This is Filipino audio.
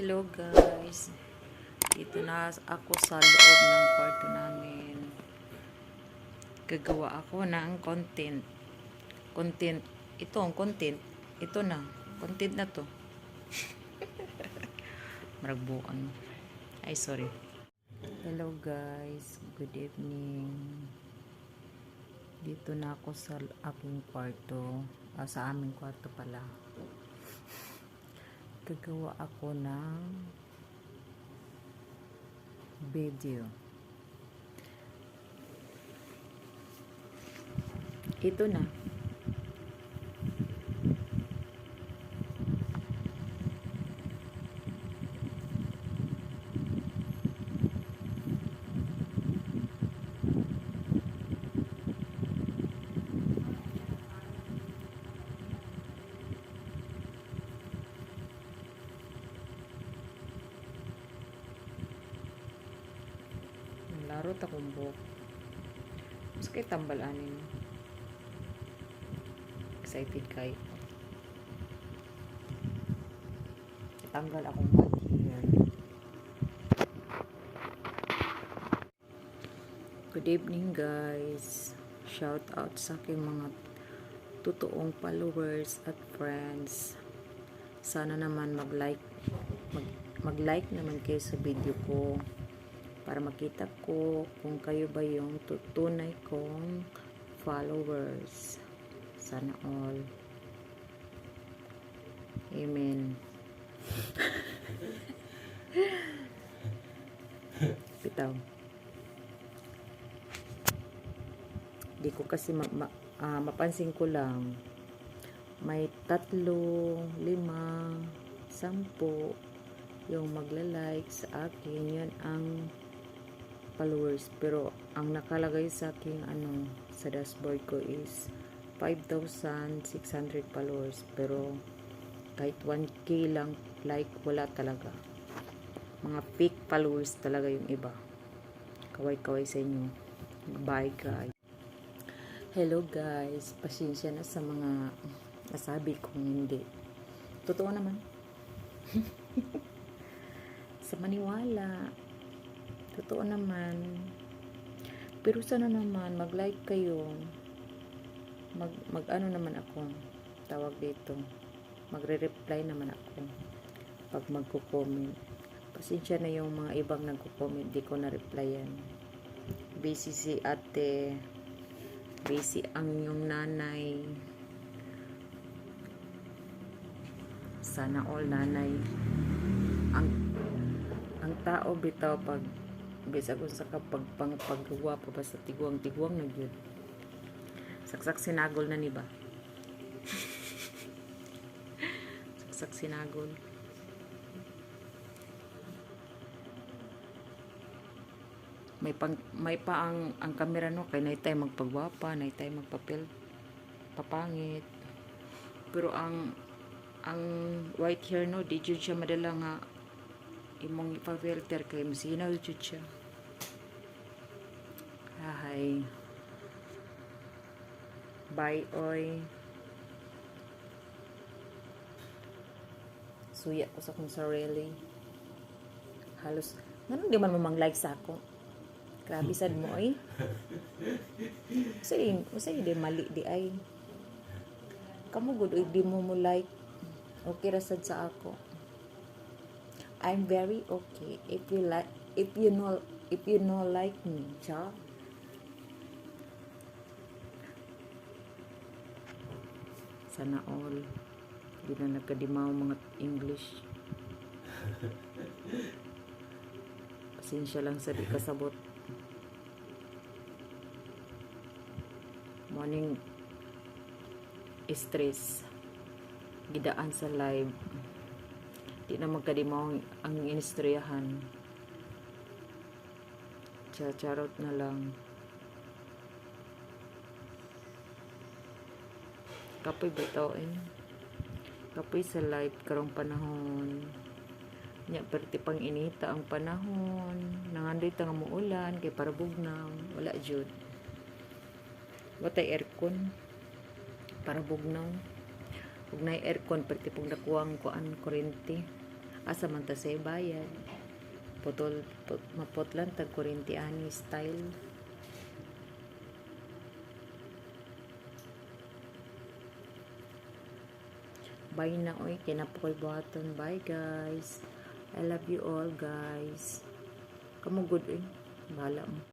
Hello guys. Dito na ako sa loob ng kwarto namin. Gagawa ako ng content. Content. Ito ang content. Ito na. Content na to. Maragbuan. Ay, sorry. Hello guys. Good evening. Dito na ako sa aking kwarto. Ah, sa aming kwarto pala gagawa ako ng video. Ito na. Laro ta kong buhok. Mas kay tambal anin. Excited kay. Tanggal akong hair. Good evening guys. Shout out sa aking mga totoong followers at friends. Sana naman mag-like mag, mag-like naman kayo sa video ko para makita ko kung kayo ba yung tutunay kong followers. Sana all. Amen. Bitaw. Di ko kasi ma- ma- ah, mapansin ko lang may tatlo, lima, sampu yung magla-like sa akin. Yan ang followers. Pero ang nakalagay sa aking ano sa dashboard ko is 5,600 followers. Pero kahit 1k lang like wala talaga. Mga fake followers talaga yung iba. Kaway-kaway sa inyo. Bye guys. Hello guys. Pasensya na sa mga nasabi kong hindi. Totoo naman. sa maniwala. Totoo naman. Pero sana naman, mag-like kayo. Mag, mag naman ako. Tawag dito. Magre-reply naman ako. Pag magko-comment. Pasensya na yung mga ibang nagko-comment. Di ko na-replyan. Busy si ate. Busy ang yung nanay. Sana all nanay. Ang ang tao bitaw pag bisa kung sa kapag pang paggawa pa basta tiguang tiguang na gyud saksak sinagol na ni ba? Saksak sinagol. May pang may pa ang ang kamera no? Kay naitay magpagwapa naitay magpapel papangit. Pero ang ang white hair no? Di jud siya madala nga imong ipa-filter kay masinaw jud siya Hi. Bye, oy. Suya ko sa kong sarili. Halos, ganun di man mamang like sa ako. Grabe sad mo, oy. Usay, usay di mali di ay. Kamu oy, di mo mo like. Okay ra sad sa ako. I'm very okay if you like if you know if you know like me, cha. Sana all. Di na nagkadimaw mga English. Pasensya lang sa di kasabot. Morning stress. Gidaan sa live. Di na magkadimaw ang- ang inistoryahan. Charot na lang. Kapoy bitaw eh. Kapoy sa live karong panahon. Nya perti pang inita ang panahon. Nangandoy ta nga muulan kay para bugnaw. Wala jud. Watay aircon para bugnaw. Ug nay aircon perti pong dakuwang kuan kurente. asa man ta say bayad putol put, maputlan tag kurinti ani style Bye na oy. Kinapoy buhaton. Bye guys. I love you all guys. Kamu good eh bahala mo